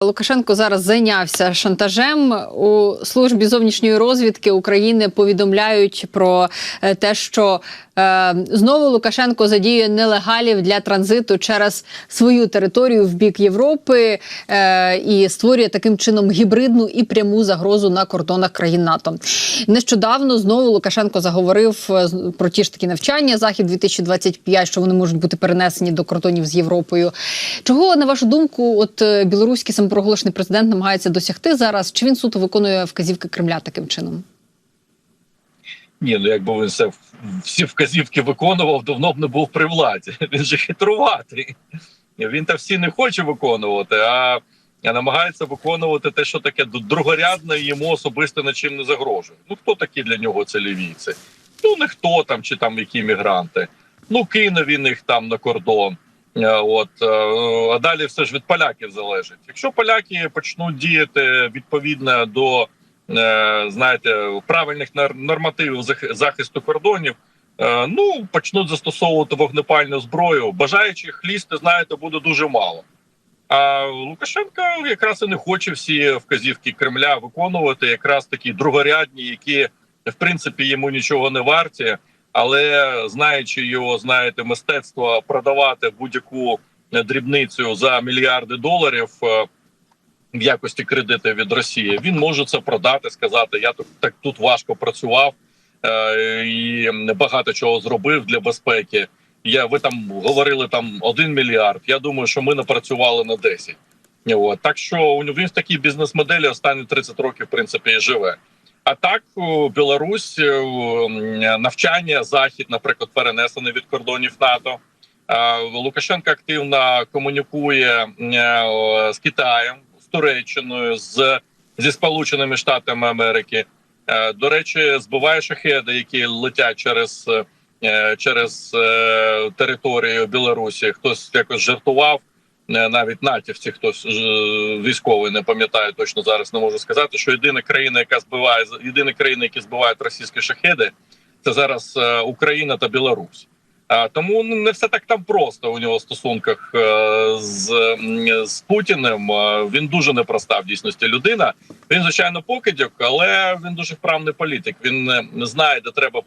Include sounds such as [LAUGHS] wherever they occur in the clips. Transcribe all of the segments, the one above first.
Лукашенко зараз зайнявся шантажем у службі зовнішньої розвідки України. Повідомляють про е, те, що знову Лукашенко задіює нелегалів для транзиту через свою територію в бік Європи е, і створює таким чином гібридну і пряму загрозу на кордонах країн НАТО. Нещодавно знову Лукашенко заговорив е, про ті ж такі навчання захід 2025, що вони можуть бути перенесені до кордонів з Європою. Чого на вашу думку, от е, білоруський самопроголошений президент намагається досягти зараз? Чи він суто виконує вказівки Кремля таким чином? Ні, ну якби він все всі вказівки виконував, давно б не був при владі. [LAUGHS] Він же хитруватий. Він та всі не хоче виконувати, а намагається виконувати те, що таке другорядне йому особисто нічим не загрожує. Ну хто такі для нього це лівійці? Ну не хто там чи там які мігранти. Ну кине він їх там на кордон. Е, От е, а далі все ж від поляків залежить. Якщо поляки почнуть діяти відповідно до знаєте правильних нормативів зах- захисту кордонів, е, ну почнуть застосовувати вогнепальну зброю. Бажаючих лізти, знаєте, буде дуже мало. А Лукашенко якраз і не хоче всі вказівки Кремля виконувати, якраз такі другорядні, які в принципі йому нічого не варті, але знаючи його, знаєте, мистецтво продавати будь-яку дрібницю за мільярди доларів е, в якості кредиту від Росії, він може це продати, сказати: Я тут так тут важко працював е, і багато чого зробив для безпеки. Я ви там говорили там 1 мільярд. Я думаю, що ми напрацювали на 10. От. Так що у в такій бізнес-моделі останні 30 років в принципі і живе. А так Білорусь е, навчання захід, наприклад, перенесений від кордонів НАТО. А, Лукашенко активно комунікує е, з Китаєм, Туреччиною, з зі Сполученими Штатами Америки. Е, До речі, збиває шахеди, які летять через е, через е, територію Білорусі. Хтось якось жартував. Навіть натівці, хтось військовий не пам'ятає точно зараз, не можу сказати, що єдина країна, яка збиває єдина країна, які збивають російські шахеди, це зараз Україна та Білорусь. Тому ну, не все так там просто у нього в стосунках е, з, з Путіним. Він дуже непроста в дійсності людина. Він звичайно покидьок, але він дуже вправний політик. Він е, знає, де треба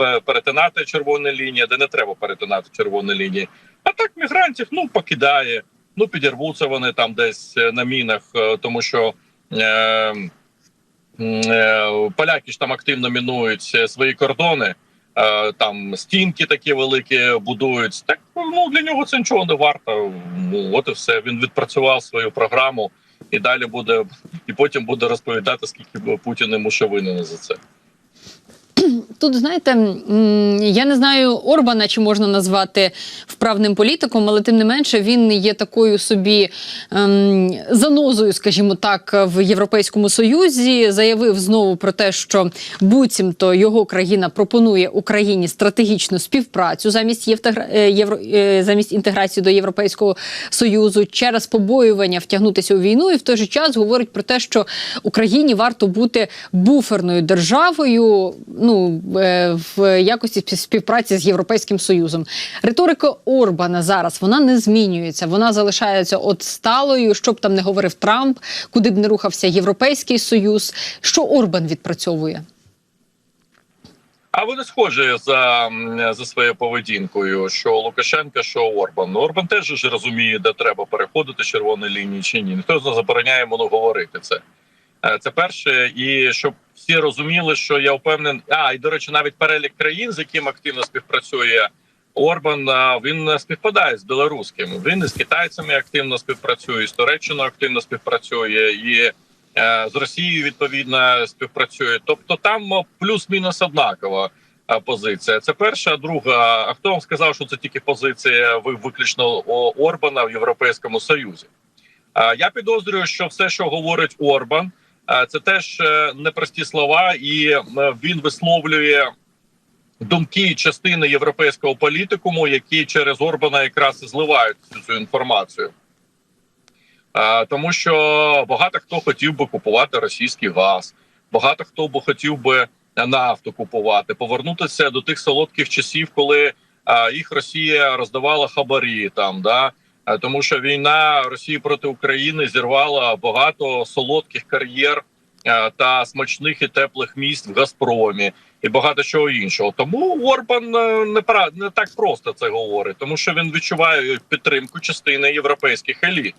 е, перетинати червоні лінії, де не треба перетинати червоні лінії. А так мігрантів ну покидає. Ну підірвуться вони там десь на мінах, тому що. Е, Поляки ж там активно мінують свої кордони, там стінки такі великі будують. Так ну для нього це нічого не варто. От і все. Він відпрацював свою програму і далі буде, і потім буде розповідати, скільки Путін йому ще винен за це. [CLEARS THROAT] Тут знаєте, я не знаю Орбана, чи можна назвати вправним політиком, але тим не менше він є такою собі ем, занозою, скажімо так, в Європейському Союзі. Заявив знову про те, що буцімто його країна пропонує Україні стратегічну співпрацю замість євтегра- е, євро е, замість інтеграції до Європейського Союзу через побоювання втягнутися у війну, і в той же час говорить про те, що Україні варто бути буферною державою. Ну е, в якості спів- співпраці з європейським союзом. Риторика Орбана зараз вона не змінюється. Вона залишається от сталою, що б там не говорив Трамп, куди б не рухався Європейський Союз. Що Орбан відпрацьовує? А вони схожі за, за своєю поведінкою, що Лукашенка, що Орбан. Ну, Орбан теж ж розуміє, де треба переходити червоні лінії чи ні. Ніхто забороняє йому говорити це. Е, Це перше, і щоб всі розуміли, що я впевнений. А і до речі, навіть перелік країн, з яким активно співпрацює Орбан, він співпадає з білоруським. Він і з китайцями активно співпрацює, з Туреччиною активно співпрацює і е, з Росією відповідно співпрацює. Тобто там плюс-мінус однакова е, позиція. Це перша, друга. А хто вам сказав, що це тільки позиція ви- виключно Орбана в Європейському Союзі? Я підозрюю, що все, що говорить Орбан, це теж е, непрості слова, і е, він висловлює думки частини європейського політикуму, які через Орбана якраз зливають цю, цю інформацію. Тому що багато хто хотів би купувати російський газ, багато хто би хотів би нафту купувати, повернутися до тих солодких часів, коли їх Росія роздавала хабарі там, да Е, тому що війна Росії проти України зірвала багато солодких кар'єр е, та смачних і теплих місць в Газпромі і багато чого іншого. Тому Орбан е, не не так просто це говорить, тому що він відчуває підтримку частини європейських еліт.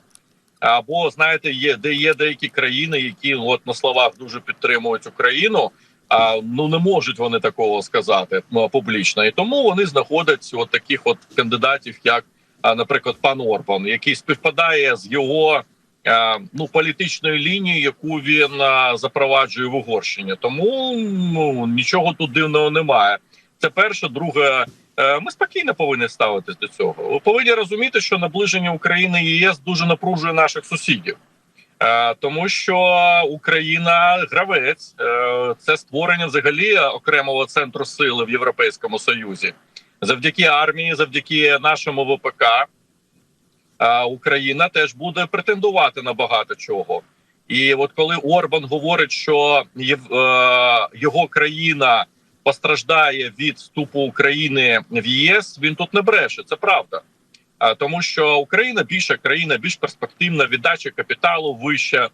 Або знаєте, є де є деякі країни, які от на словах дуже підтримують Україну. А ну не можуть вони такого сказати ну, публічно, і тому вони знаходять от таких от кандидатів, як, наприклад, пан Орбан, який співпадає з його е, ну політичною лінією, яку він е, запроваджує в Угорщині. Тому ну нічого тут дивного немає. Це перше, друге. е, Ми спокійно повинні ставитись до цього. Ви повинні розуміти, що наближення України і ЄС дуже напружує наших сусідів. Тому що Україна гравець, це створення взагалі окремого центру сили в Європейському Союзі, завдяки армії, завдяки нашому ВПК. е, Україна теж буде претендувати на багато чого. І от коли Орбан говорить, що е, його країна постраждає від вступу України в ЄС, він тут не бреше. Це правда. Тому що Україна більша країна, більш перспективна, віддача капіталу вища.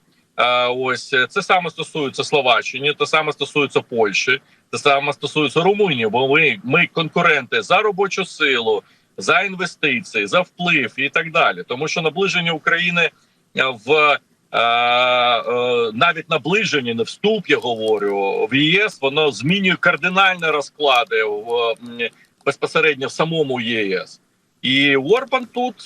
Ось е, це саме стосується Словаччини, те саме стосується Польщі, те саме стосується Румунії. Бо ми, ми конкуренти за робочу силу, за інвестиції, за вплив і так далі. Тому що наближення України е, в е, е, навіть наближення, не вступ, я говорю в ЄС, воно змінює кардинальні розклади в безпосередньо в самому ЄС. І Орбан тут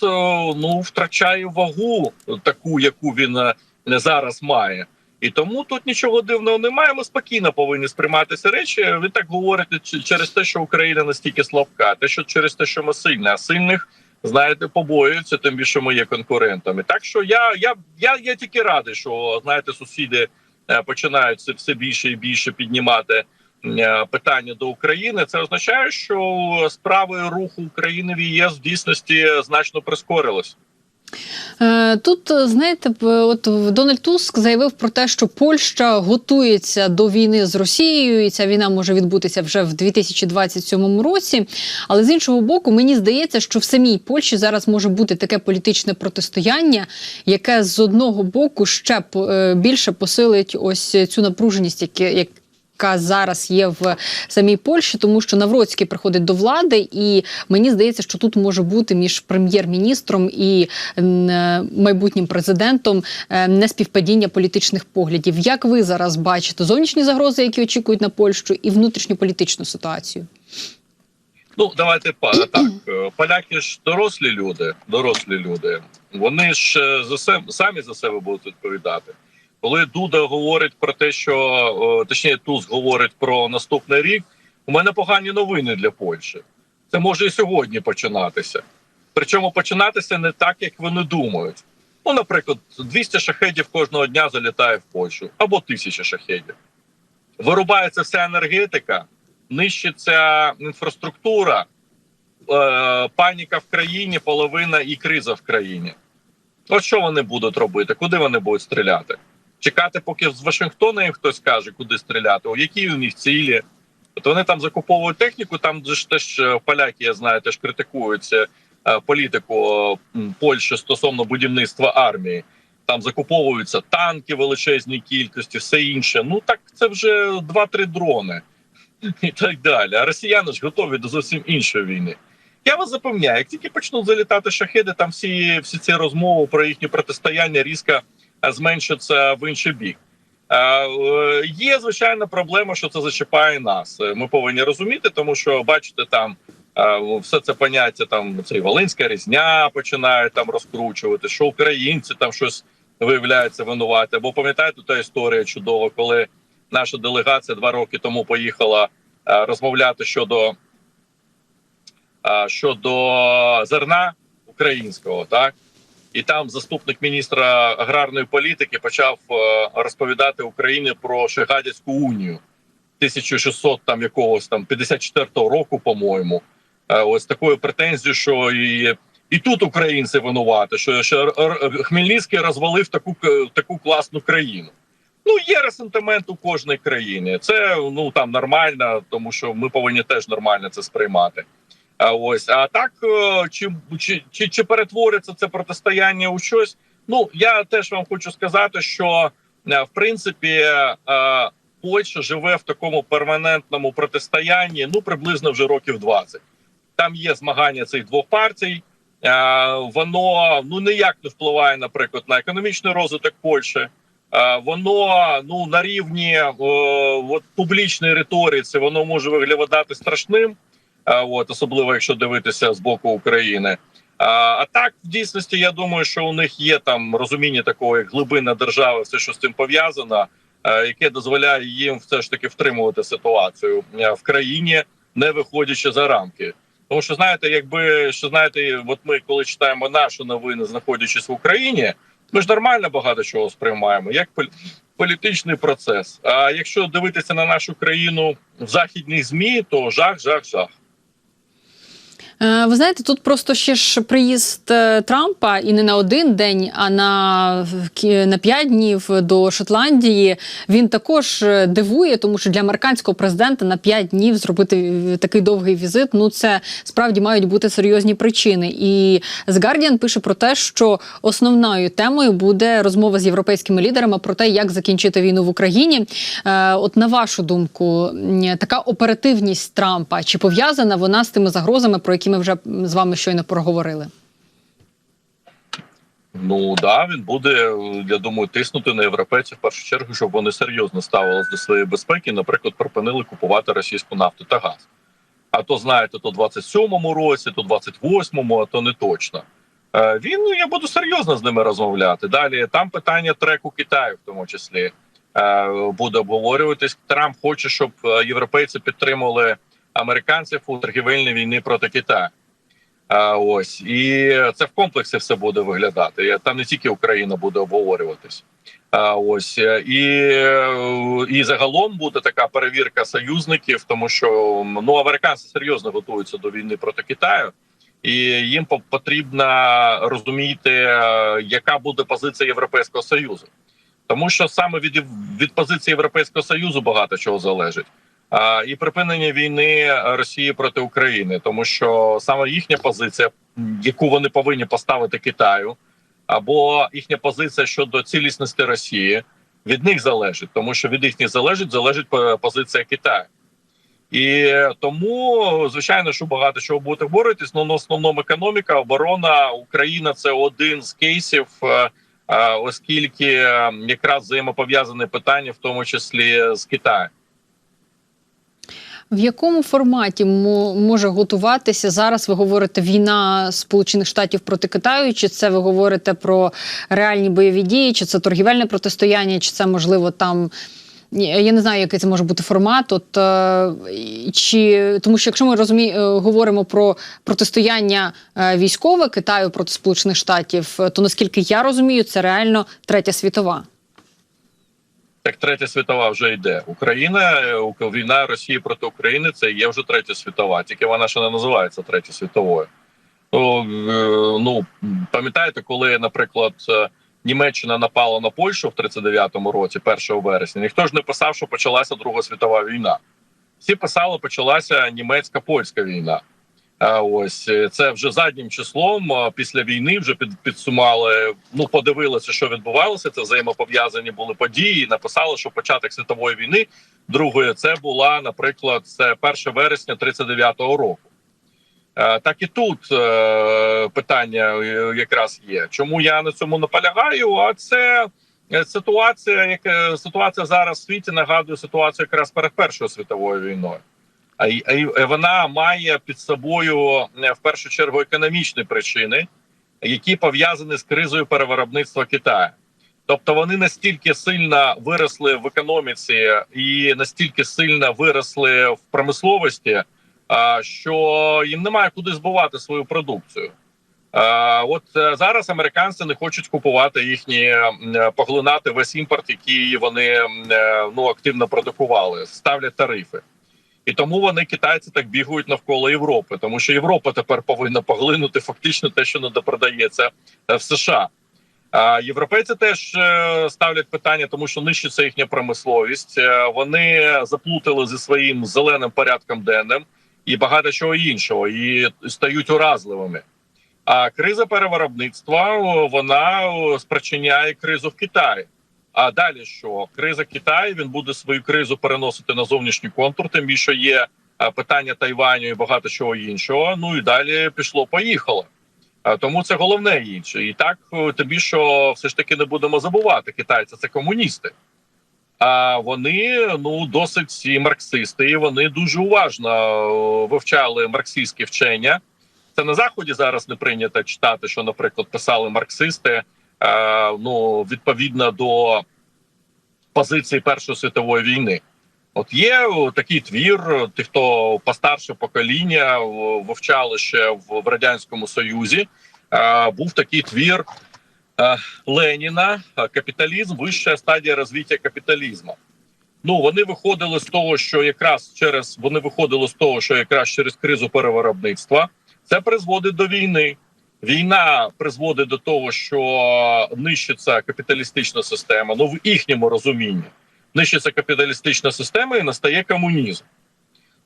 ну втрачає вагу таку, яку він зараз має. І тому тут нічого дивного немає. Ми спокійно повинні сприйматися речі. Він так говорить ч- через те, що Україна настільки слабка, те, що через те, що ми сильні, а сильних знаєте, побоюються, тим більше ми є конкурентами. Так що я, я, я, я тільки радий, що знаєте, сусіди е, починають все більше і більше піднімати е, питання до України. Це означає, що справи руху України в ЄС в дійсності значно прискорились. Е, Тут, е, знаєте, от Дональд Туск заявив про те, що Польща готується до війни з Росією, і ця війна може відбутися вже в 2027 році. Але з іншого боку, мені здається, що в самій Польщі зараз може бути таке політичне протистояння, яке з одного боку ще е, більше посилить ось цю напруженість, яке як. Яка зараз є в самій Польщі, тому що Навроцький приходить до влади, і мені здається, що тут може бути між прем'єр-міністром і е, майбутнім президентом е, неспівпадіння політичних поглядів. Як ви зараз бачите зовнішні загрози, які очікують на Польщу, і внутрішню політичну ситуацію? Ну давайте так. е, Поляки ж дорослі люди, дорослі люди. Вони ж за себе самі за себе будуть відповідати. Коли Дуда говорить про те, що точніше Туз говорить про наступний рік, у мене погані новини для Польщі. Це може і сьогодні починатися. Причому починатися не так, як вони думають. Ну, наприклад, 200 шахедів кожного дня залітає в Польщу або 1000 шахедів. Вирубається вся енергетика, нищиться інфраструктура, е, паніка в країні, половина і криза в країні. От що вони будуть робити? Куди вони будуть стріляти? Чекати, поки з Вашингтона їм хтось каже, куди стріляти, о які у них цілі. От вони там закуповують техніку, там ж теж е, поляки, я знаю, теж критикуються е, політику Польщі стосовно будівництва армії. Там закуповуються танки в величезній кількості, все інше. Ну так це вже 2-3 дрони і так далі. А росіяни ж готові до зовсім іншої війни. Я вас запевняю, як тільки почнуть залітати шахеди, там всі, всі ці розмови про їхнє протистояння різко зменшаться в інший бік. Е, е, Є звичайна проблема, що це зачіпає нас. Е, Ми повинні розуміти, тому що бачите, там все це поняття, там цей Волинська різня починає там розкручувати, що українці там щось виявляються винувати. Бо пам'ятаєте та історія чудова, коли наша делегація два роки тому поїхала розмовляти щодо щодо зерна українського, так і там заступник міністра аграрної політики почав е, розповідати Україні про Шегадівську унію 1600 там якогось там 54-го року, по-моєму. Е, ось такою претензією, що і, і тут українці винувати, що, що Хмельницький розвалив таку таку класну країну. Ну, є ресентимент у кожній країні. Це ну там нормально, тому що ми повинні теж нормально це сприймати. Ось а так е, чи, чи, чи, чи перетвориться це протистояння у щось? Ну я теж вам хочу сказати, що е, в принципі е, Польща живе в такому перманентному протистоянні ну приблизно вже років 20. Там є змагання цих двох партій. Воно ну ніяк не впливає, наприклад, на економічний розвиток Польщі. Воно ну на рівні от, публічної риториці воно може виглядати страшним, от особливо якщо дивитися з боку України. А, так, в дійсності, я думаю, що у них є там розуміння такого як глибина держави, все що з цим пов'язано, яке дозволяє їм все ж таки втримувати ситуацію в країні, не виходячи за рамки. Тому що знаєте, якби що знаєте, от ми коли читаємо наші новини, знаходячись в Україні, ми ж нормально багато чого сприймаємо, як полі- політичний процес. А якщо дивитися на нашу країну в західних змі, то жах, жах, жах. Е, Ви знаєте, тут просто ще ж приїзд е, Трампа і не на один день, а на, на п'ять днів до Шотландії. Він також е, дивує, тому що для американського президента на п'ять днів зробити такий довгий візит. Ну це справді мають бути серйозні причини. І The Guardian пише про те, що основною темою буде розмова з європейськими лідерами про те, як закінчити війну в Україні. От на вашу думку, така оперативність Трампа чи пов'язана вона з тими загрозами, про які ми вже з вами щойно проговорили? Ну да, він буде, я думаю, тиснути на європейців в першу чергу, щоб вони серйозно ставились до своєї безпеки, наприклад, припинили купувати російську нафту та газ. А то знаєте, то 27-му році, то 28-му, а то не точно. Е, Він ну, я буду серйозно з ними розмовляти. Далі там питання треку Китаю, в тому числі е, буде обговорюватись. Трамп хоче, щоб е, європейці підтримували американців у торгівельній війні проти Китаю. А, ось і це в комплексі все буде виглядати. Там не тільки Україна буде обговорюватись. А, ось і, і загалом буде така перевірка союзників, тому що ну американці серйозно готуються до війни проти Китаю, і їм потрібно розуміти, яка буде позиція Європейського союзу, тому що саме від, від позиції Європейського союзу багато чого залежить. І припинення війни Росії проти України, тому що саме їхня позиція, яку вони повинні поставити Китаю, або їхня позиція щодо цілісності Росії, від них залежить, тому що від їхніх залежить залежить е, позиція Китаю. І тому, звичайно, що багато чого буде боротись, але в основному економіка, оборона, Україна це один з кейсів, е, е, оскільки якраз взаємопов'язане питання, в тому числі з Китаєм. В якому форматі мо- може готуватися зараз? Ви говорите війна Сполучених Штатів проти Китаю? Чи це ви говорите про реальні бойові дії? Чи це торгівельне протистояння? Чи це можливо там? Я не знаю, який це може бути формат. От е, чи тому, що якщо ми розумі, е, говоримо про протистояння е, військове Китаю проти Сполучених Штатів, то наскільки я розумію, це реально третя світова. Так, третя світова вже йде. Україна е, війна Росії проти України це є вже третя світова, тільки вона ще не називається третя світовою. Ну, е, ну пам'ятаєте, коли, наприклад, е, Німеччина напала на Польщу в 39-му році, 1 вересня, ніхто ж не писав, що почалася Друга світова війна. Всі писали, почалася німецька польська війна. Ось е, це вже заднім числом після війни вже під підсумали. Ну подивилися, що відбувалося. Це взаємопов'язані були події. Написали, що початок світової війни другої це була, наприклад, це 1 вересня 39-го року. Так і тут е, питання е, якраз є. Чому я на цьому наполягаю? А це ситуація, яка ситуація зараз в світі нагадує ситуацію якраз перед Першою світовою війною. Й- вона має під собою е, в першу чергу економічні причини, які пов'язані з кризою перевиробництва Китаю. Тобто вони настільки сильно виросли в економіці і настільки сильно виросли в промисловості, що їм немає куди збувати свою продукцію. От е, зараз американці не хочуть купувати їхні поглинати весь імпорт, який вони е, ну активно продукували, ставлять тарифи. І тому вони китайці так бігають навколо Європи, тому що Європа тепер повинна поглинути фактично те, що недопродається е, в США. А європейці теж е, ставлять питання, тому що нищиться їхня промисловість. Е, Вони заплутали зі своїм зеленим порядком денним, і багато чого іншого, і стають уразливими. А криза перевиробництва вона спричиняє кризу в Китаї. А далі що? Криза Китаю він буде свою кризу переносити на зовнішній контур, тим більше є е, питання Тайваню і багато чого іншого. Ну і далі пішло, поїхало. Е, Тому це головне інше. І так е, тобі, що все ж таки не будемо забувати, китайці це комуністи. А вони ну досить і марксисти, і вони дуже уважно вивчали марксистські вчення. Це на заході зараз не прийнято читати, що, наприклад, писали марксисти ну відповідно до позиції Першої світової війни. От є такий твір, ті, хто постарше покоління вивчали ще в, радянському союзі. Е, був такий твір е, Леніна е, Капіталізм, вища стадія розвиття капіталізму. Ну вони виходили з того, що якраз через вони виходили з того, що якраз через кризу перевиробництва це призводить до війни. Війна призводить до того, що нищиться капіталістична система. Ну в їхньому розумінні нищиться капіталістична система і настає комунізм.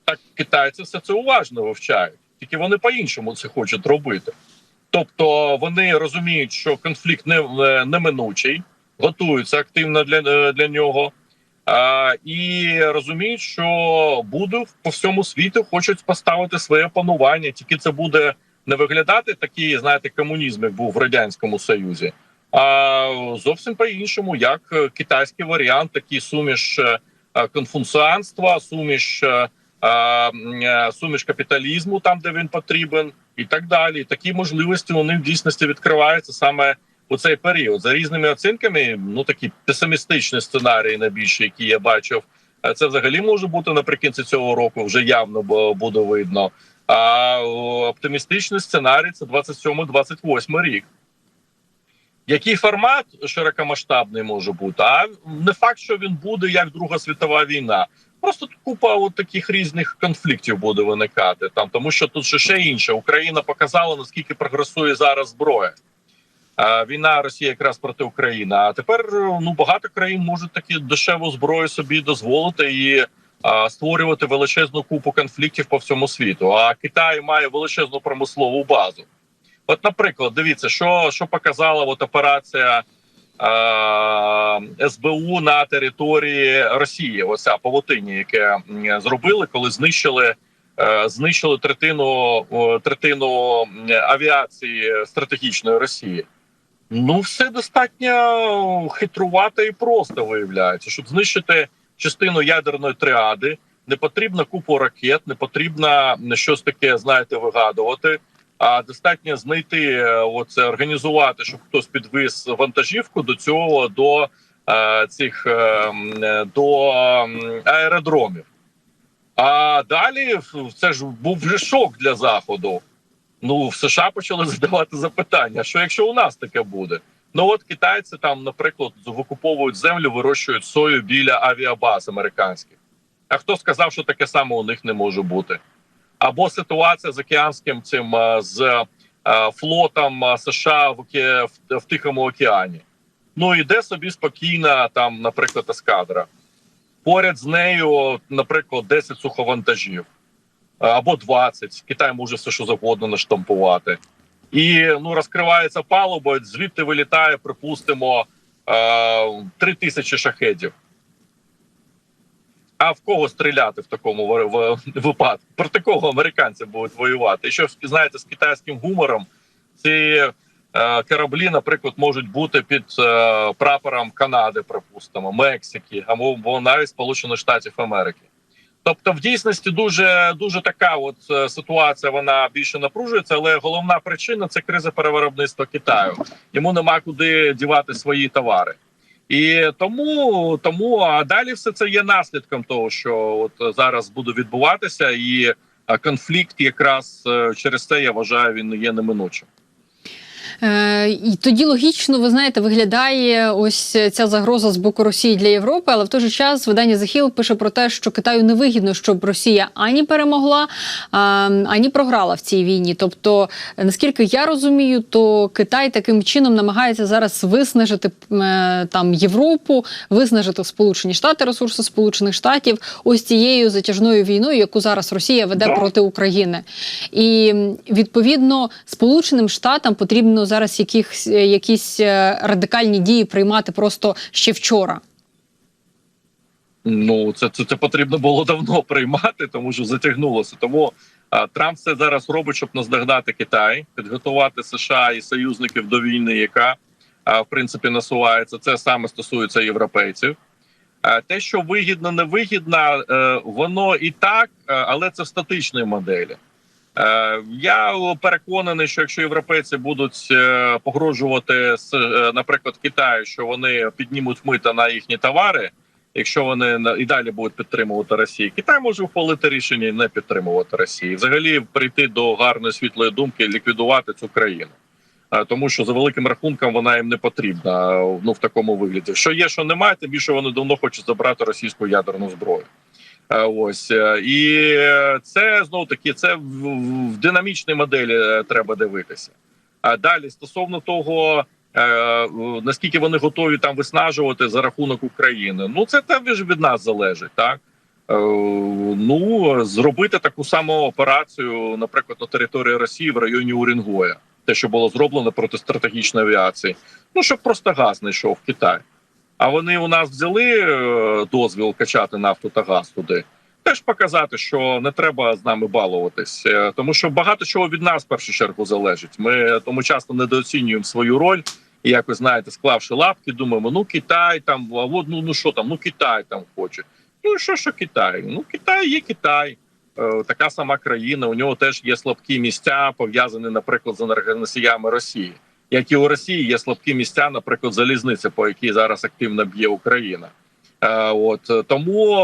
Так китайці все це уважно вивчають, тільки вони по-іншому це хочуть робити. Тобто вони розуміють, що конфлікт не, неминучий, готуються активно для, для нього. А, і розуміють, що буде по всьому світу хочуть поставити своє панування. Тільки це буде не виглядати такий, знаєте, комунізм, як був в радянському союзі, а зовсім по-іншому, як е, китайський варіант, такий суміш е, е, суміш, е, е, суміш капіталізму, там де він потрібен, і так далі. Такі можливості вони в дійсності відкриваються саме у цей період за різними оцінками. Ну такі песимістичні сценарії, найбільше, які я бачив. Це взагалі може бути наприкінці цього року. Вже явно буде видно. А оптимістичний сценарій це 27-28 рік. Який формат широкомасштабний може бути? А не факт, що він буде як Друга світова війна. Просто купа от таких різних конфліктів буде виникати там, тому що тут ще, інше. Україна показала наскільки прогресує зараз зброя. Війна Росія якраз проти України. А тепер ну багато країн можуть такі дешеву зброю собі дозволити і створювати величезну купу конфліктів по всьому світу. А Китай має величезну промислову базу. От, наприклад, дивіться, що, що показала от операція е, СБУ на території Росії. Оця павутині, яке зробили, коли знищили. е, Знищили третину третину авіації стратегічної Росії. Ну, все достатньо хитрувато і просто виявляється, щоб знищити частину ядерної тріади. Не потрібно купу ракет, не потрібно щось таке, знаєте, вигадувати. А достатньо знайти оце, організувати, щоб хтось підвіз вантажівку до цього до е, цих е, е, до аеродромів. А далі це ж був вже шок для заходу. Ну в США почали [LAUGHS] задавати запитання: що якщо у нас таке буде? Ну от китайці там, наприклад, викуповують землю, вирощують сою біля авіабаз американських. А хто сказав, що таке саме у них не може бути? Або ситуація з океанським цим е, з е, флотом е, США в, оке- в, Тихому океані. Ну іде собі спокійна там, наприклад, ескадра. Поряд з нею, наприклад, 10 суховантажів або 20. Китай може все що завгодно наштампувати. І ну розкривається палуба, звідти вилітає, припустимо, е, тисячі шахедів. А в кого стріляти в такому випадку? Проти кого американці будуть воювати? І що знаєте, з китайським гумором ці е, кораблі, наприклад, можуть бути під е, прапором Канади, припустимо, Мексики, або навіть Сполучених Штатів Америки. Тобто, в дійсності дуже дуже така от е, ситуація. Вона більше напружується, але головна причина це криза перевиробництва Китаю. Йому нема куди дівати свої товари. І тому тому а далі все це є наслідком того, що от зараз буде відбуватися, і конфлікт якраз е, через це я вважаю він є неминучим. Е, і тоді логічно, ви знаєте, виглядає ось ця загроза з боку Росії для Європи, але в той же час видання Hill пише про те, що Китаю не вигідно, щоб Росія ані перемогла, ані програла в цій війні. Тобто, наскільки я розумію, то Китай таким чином намагається зараз виснажити е, там Європу, виснажити Сполучені Штати, ресурси Сполучених Штатів, ось цією затяжною війною, яку зараз Росія веде проти України. І відповідно Сполученим Штатам потрібно зараз якихось, е, якісь е, радикальні дії приймати просто ще вчора. Ну це, це, це потрібно було давно [LAUGHS] приймати, тому що затягнулося. Тому а, Трамп це зараз робить, щоб наздогнати Китай, підготувати США і союзників до війни, яка а, в принципі насувається. Це саме стосується європейців. А, те, що вигідно, невигідно, е, воно і так, але це в статичній моделі. Е, Я переконаний, що якщо європейці будуть е, погрожувати с- е, наприклад, Китаю, що вони піднімуть мита на їхні товари, якщо вони і далі будуть підтримувати Росію, Китай може ухвалити рішення не підтримувати Росію. Взагалі прийти до гарної світлої думки, ліквідувати цю країну. Тому що за великим рахунком вона їм не потрібна ну в такому вигляді. Що є, що немає, тим більше вони давно хочуть забрати російську ядерну зброю. Е, Ось е, і це знову таки це в, динамічній моделі е, треба дивитися. А далі стосовно того, наскільки вони готові там виснажувати за рахунок України, ну це теж від нас залежить, так. Ну зробити таку саму операцію, наприклад, на території Росії в районі Урінгоя, те, що було зроблено проти стратегічної авіації, ну щоб просто газ не йшов в Китай. А вони у нас взяли е, дозвіл качати нафту та газ туди. Теж показати, що не треба з нами балуватись, Е, тому що багато чого від нас в першу чергу залежить. Ми тому часто недооцінюємо свою роль і якось знаєте, склавши лапки, думаємо: ну Китай там, ну ну що там, ну Китай там хоче. Ну що, що Китай? Ну Китай є Китай, Е, така сама країна. У нього теж є слабкі місця, пов'язані, наприклад, з енергоносіями Росії. Як і у Росії є слабкі місця, наприклад, залізниця, по якій зараз активно б'є Україна. Е, От тому,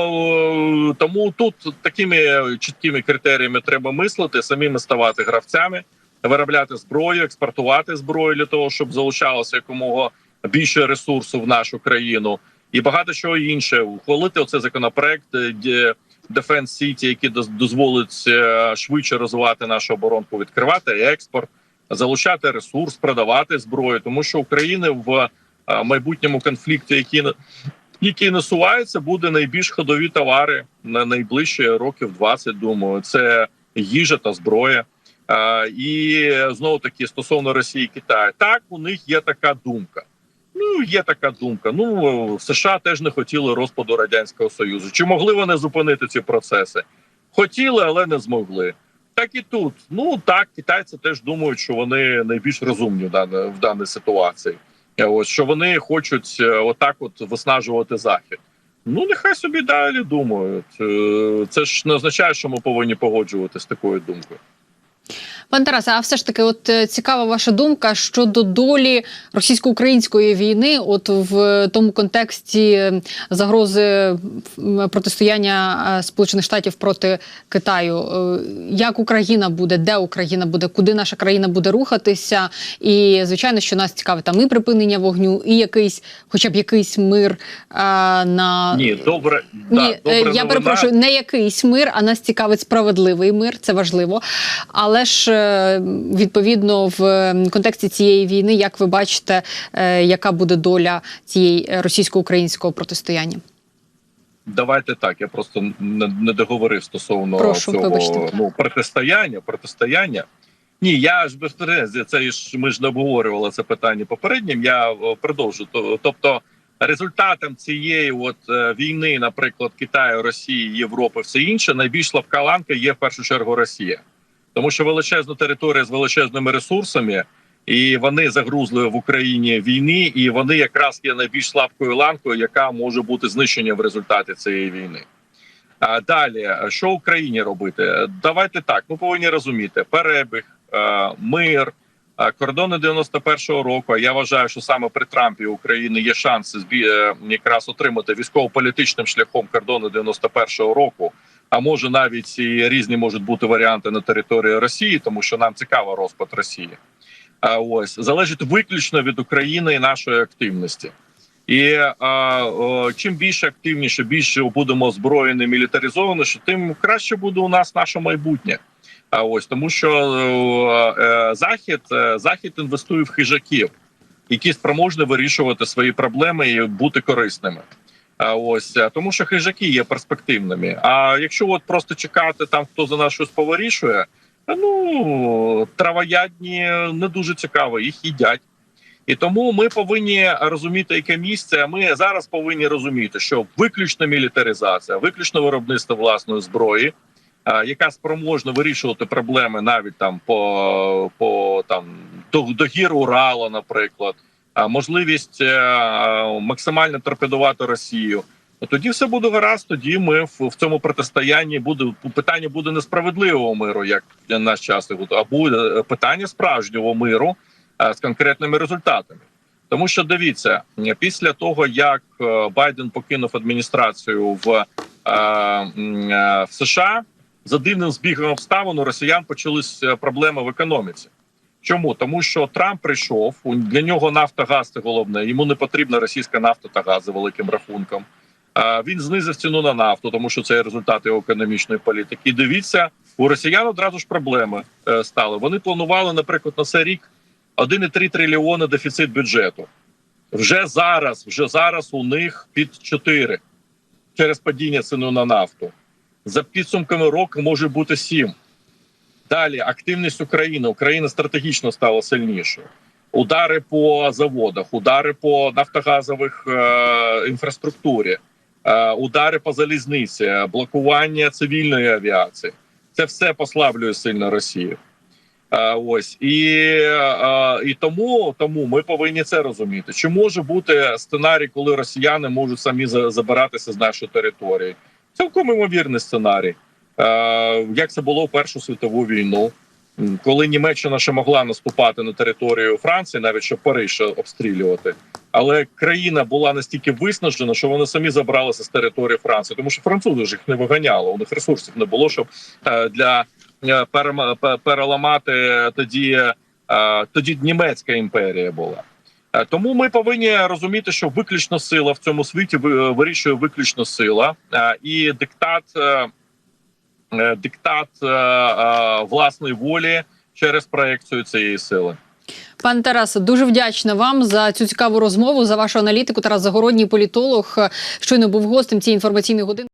е, тому тут такими чіткими критеріями треба мислити, самими ставати гравцями, виробляти зброю, експортувати зброю для того, щоб залучалося якомога більше ресурсу в нашу країну, і багато чого інше. Ухвалити оцей законопроект е, Defense City, який доз- дозволить швидше розвивати нашу оборонку, відкривати експорт, залучати ресурс, продавати зброю, тому що України в е, майбутньому конфлікті, який який насувається, буде найбільш ходові товари на найближчі років 20, Думаю, це їжа та зброя. А, і знову таки стосовно Росії і Китаю, так у них є така думка. Ну є така думка. Ну США теж не хотіли розпаду радянського союзу. Чи могли вони зупинити ці процеси? Хотіли, але не змогли. Так і тут. Ну так, китайці теж думають, що вони найбільш розумні в даній, в даній ситуації. Е, Ось що вони хочуть е, отак, от виснажувати захід. Ну нехай собі далі думають. Е, Це ж не означає, що ми повинні погоджуватися з такою думкою. Пане Тарасе, а все ж таки, от е, цікава ваша думка щодо долі російсько-української війни, от в тому контексті е, загрози протистояння е, Сполучених Штатів проти Китаю. Як Україна буде, де Україна буде, куди наша країна буде рухатися? І звичайно, що нас цікавить там і припинення вогню, і якийсь, хоча б якийсь мир е, на Ні, добре, ні, да, добре я новина. перепрошую, не якийсь мир, а нас цікавить справедливий мир, це важливо. Але ж відповідно в е, контексті цієї війни, як ви бачите, е, яка буде доля цієї е, російсько-українського протистояння? Давайте так. Я просто не, договорив стосовно Прошу, цього вибачте. ну протистояння. Протистояння. Ні, я ж без Це ж ми ж не обговорювали це питання попереднім. Я продовжу. Тобто, результатом цієї от е, війни, наприклад, Китаю, Росії, Європи, все інше, найбільш слабка ланка є в першу чергу Росія, тому що величезна територія з величезними ресурсами. І вони загрузли в Україні війни, і вони якраз є найбільш слабкою ланкою, яка може бути знищена в результаті цієї війни. А далі, що Україні робити? Давайте так. Ми повинні розуміти перебіг, е, мир, е, кордони 91-го року. Я вважаю, що саме при Трампі України є шанси е, якраз отримати військово-політичним шляхом кордони 91-го року. А може навіть і різні можуть бути варіанти на території Росії, тому що нам цікаво розпад Росії. а, ось залежить виключно від України і нашої активності. І а, о, чим більше активніше, більше будемо озброєні, мілітаризованіше, тим краще буде у нас наше майбутнє. А ось тому, що е, захід е, захід інвестує в хижаків, які спроможні вирішувати свої проблеми і бути корисними. Ось тому, що хижаки є перспективними. А якщо от просто чекати там, хто за нас щось повирішує, ну травоядні не дуже цікаво, їх їдять. І тому ми повинні розуміти, яке місце. Ми зараз повинні розуміти, що виключно мілітаризація, виключно виробництво власної зброї, яка спроможна вирішувати проблеми навіть там по, по там до, до гір Урала, наприклад, можливість е, е, максимально торпедувати Росію. Ну, Тоді все буде гаразд. Тоді ми в, цьому протистоянні буде питання буде несправедливого миру, як для нас часто, а буде питання справжнього миру е, з конкретними результатами. Тому що дивіться, після того як е, Байден покинув адміністрацію в, е, е, в США, за дивним збігом обставин у росіян почались е, проблеми в економіці. Чому тому, що Трамп прийшов для нього нафта газ це головне. Йому не потрібна російська нафта та газ за великим рахунком. Він знизив ціну на нафту, тому що це результат його економічної політики. І дивіться, у росіян одразу ж проблеми е, стали. Вони планували, наприклад, на цей рік 1,3 трильйони дефіцит бюджету. Вже зараз, вже зараз у них під 4 через падіння ціни на нафту. За підсумками року може бути 7. Далі активність України. Україна стратегічно стала сильнішою. Удари по заводах, удари по нафтогазових е, інфраструктурі, е, удари по залізниці, блокування цивільної авіації. Це все послаблює сильно Росію. Е, ось і, е, і тому, тому ми повинні це розуміти. Чи може бути сценарій, коли росіяни можуть самі забиратися з нашої території? Цілком імовірний сценарій. Е, як це було в Першу світову війну, коли Німеччина ще могла наступати на територію Франції, навіть щоб Париж обстрілювати, але країна була настільки виснажена, що вони самі забралися з території Франції, тому що французи ж їх не виганяли. У них ресурсів не було, щоб е, для е, переламати тоді, тоді німецька імперія була. Тому ми повинні розуміти, що виключно сила в цьому світі ви- вирішує виключно сила і диктат. Е, диктат е, е, власної волі через проекцію цієї сили. Пане Тарасе, дуже вдячна вам за цю цікаву розмову, за вашу аналітику. Тарас Загородній політолог щойно був гостем цієї інформаційної години.